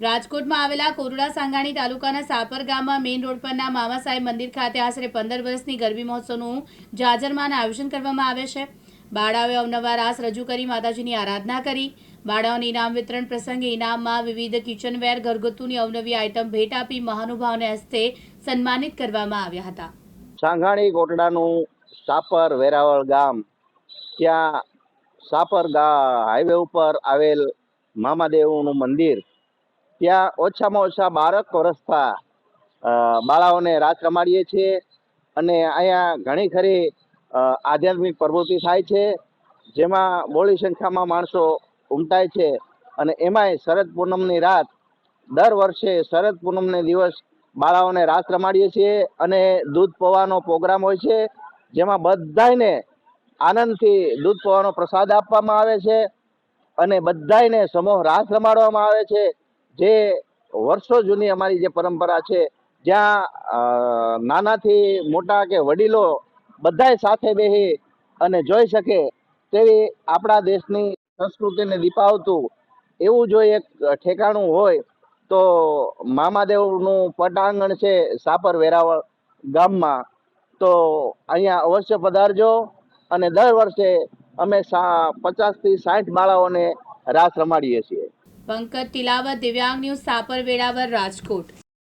રાજકોટમાં આવેલા કોરડા સાંગાણી તાલુકાના સાપર ગામમાં મેઇન રોડ પરના મામા સાહેબ મંદિર ખાતે આશરે પંદર વર્ષની ગરબી મહોત્સવનું જાજરમાન આયોજન કરવામાં આવે છે. બાળાઓએ અવનવા રાસ રજૂ કરી, માતાજીની આરાધના કરી. બાળાઓને ઇનામ વિતરણ પ્રસંગે ઇનામમાં વિવિધ કિચનવેર, ઘરગથ્થુની અવનવી આઇટમ ભેટ આપી મહાનુભાવને હસ્તે સન્માનિત કરવામાં આવ્યા હતા. સાંઘાણી કોટડાનું સાપર વેરાવળ ગામ, ત્યાં સાપર હાઈવે ઉપર આવેલ મામાદેવનું મંદિર ત્યાં ઓછામાં ઓછા બારક વર્ષતા બાળાઓને રાત રમાડીએ છીએ અને અહીંયા ઘણી ખરી આધ્યાત્મિક પ્રવૃત્તિ થાય છે, જેમાં બોળી સંખ્યામાં માણસો ઉમટાય છે અને એમાંય શરદ પૂનમની રાત, દર વર્ષે શરદ પૂનમને દિવસ બાળાઓને રાત રમાડીએ છીએ અને દૂધ પવાનો પ્રોગ્રામ હોય છે, જેમાં બધાયને આનંદથી દૂધ પવાનો પ્રસાદ આપવામાં આવે છે અને બધાયને સમૂહ રાસ રમાડવામાં આવે છે. જે વર્ષો જૂની અમારી જે પરંપરા છે, જ્યાં નાનાથી મોટા કે વડીલો બધાય સાથે બેહી અને જોઈ શકે તેવી આપણા દેશની સંસ્કૃતિને દીપાવતું એવું જો એક ઠેકાણું હોય, તો મામાદેવનું પટાંગણ છે સાપર વેરાવળ ગામમાં. તો અહીંયા અવશ્ય પધારજો અને દર વર્ષે અમે સા, પચાસથી સાઠ બાળાઓને રાસ રમાડીએ છીએ. પંકજ તિલાવત દિવ્યાંગ ન્યૂઝ સાપર વેળાવર રાજકોટ.